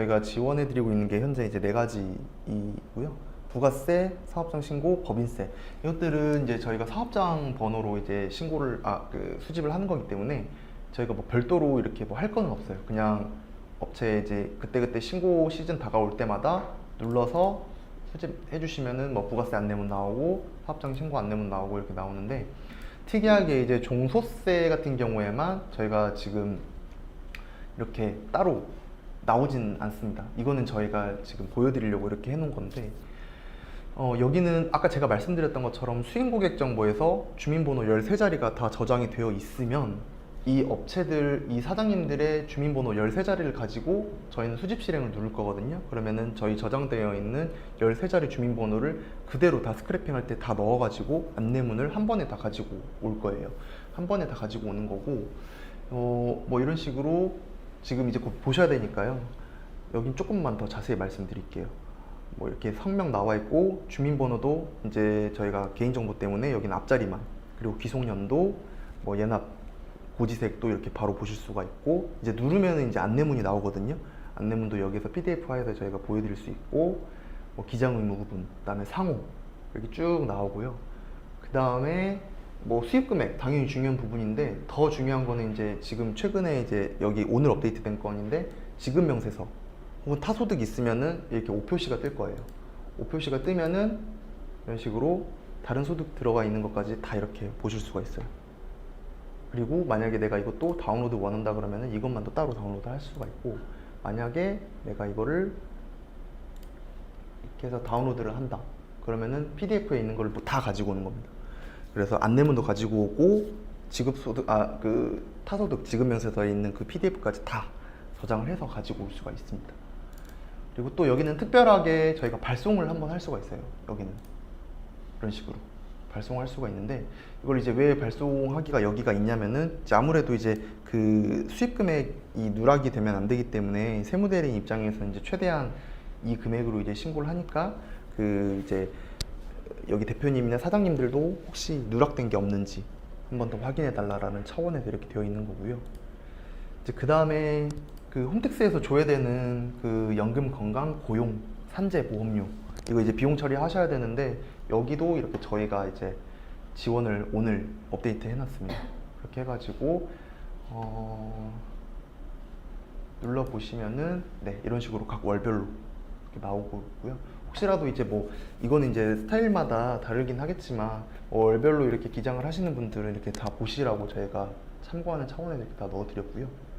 저희가 지원해드리고 있는 게 현재 이제 네 가지이고요. 부가세, 사업장 신고, 법인세 이것들은 이제 저희가 사업장 번호로 이제 신고를 아 그 수집을 하는 거기 때문에 저희가 뭐 별도로 이렇게 뭐할 거는 없어요. 그냥 업체 이제 그때그때 신고 시즌 다가올 때마다 눌러서 수집해 주시면은 뭐 부가세 안내문 나오고 사업장 신고 안내문 나오고 이렇게 나오는데 특이하게 이제 종소세 같은 경우에만 저희가 지금 이렇게 따로 나오진 않습니다. 이거는 저희가 지금 보여드리려고 이렇게 해놓은 건데 어, 여기는 아까 제가 말씀드렸던 것처럼 수익고객 정보에서 주민번호 13자리가 다 저장이 되어 있으면 이 업체들, 이 사장님들의 주민번호 13자리를 가지고 저희는 수집 실행을 누를 거거든요. 그러면은 저희 저장되어 있는 13자리 주민번호를 그대로 다 스크래핑 할 때 다 넣어가지고 안내문을 한 번에 다 가지고 올 거예요. 한 번에 다 가지고 오는 거고, 어, 뭐 이런 식으로 지금 이제 곧 보셔야 되니까요. 여긴 조금만 더 자세히 말씀드릴게요. 뭐 이렇게 성명 나와 있고 주민번호도 이제 저희가 개인정보 때문에 여기는 앞자리만 그리고 귀속연도 뭐 연합 고지색도 이렇게 바로 보실 수가 있고 이제 누르면 이제 안내문이 나오거든요. 안내문도 여기서 PDF 화에서 저희가 보여드릴 수 있고 뭐 기장 의무 구분, 그다음에 상호 이렇게 쭉 나오고요. 그 다음에 뭐 수입 금액 당연히 중요한 부분인데 더 중요한 거는 이제 지금 최근에 이제 여기 오늘 업데이트된 건인데 지급 명세서 혹은 타소득 있으면은 이렇게 오표시가 뜰 거예요. 오표시가 뜨면은 이런 식으로 다른 소득 들어가 있는 것까지 다 이렇게 보실 수가 있어요. 그리고 만약에 내가 이것도 다운로드 원한다 그러면은 이것만 도 따로 다운로드 할 수가 있고 만약에 내가 이거를 이렇게 해서 다운로드를 한다 그러면은 PDF에 있는 걸뭐다 가지고 오는 겁니다. 그래서 안내문도 가지고 오고 지급소득 아 그 타소득 지급명세서에 있는 그 PDF까지 다 저장을 해서 가지고 올 수가 있습니다. 그리고 또 여기는 특별하게 저희가 발송을 한번 할 수가 있어요. 여기는 이런 식으로 발송할 수가 있는데 이걸 이제 왜 발송하기가 여기가 있냐면은 이제 아무래도 이제 그 수입 금액이 누락이 되면 안 되기 때문에 세무대리인 입장에서 이제 최대한 이 금액으로 이제 신고를 하니까 그 이제 여기 대표님이나 사장님들도 혹시 누락된 게 없는지 한 번 더 확인해 달라라는 차원에서 이렇게 되어 있는 거고요. 이제 그 다음에 그 홈택스에서 줘야 되는 그 연금 건강 고용 산재 보험료 이거 이제 비용 처리 하셔야 되는데 여기도 이렇게 저희가 이제 지원을 오늘 업데이트 해놨습니다. 그렇게 해가지고 어, 눌러 보시면은 네 이런 식으로 각 월별로 이렇게 나오고 있고요. 혹시라도 이제 뭐 이거는 이제 스타일마다 다르긴 하겠지만 뭐 월별로 이렇게 기장을 하시는 분들은 이렇게 다 보시라고 저희가 참고하는 차원에서 이렇게 다 넣어드렸고요.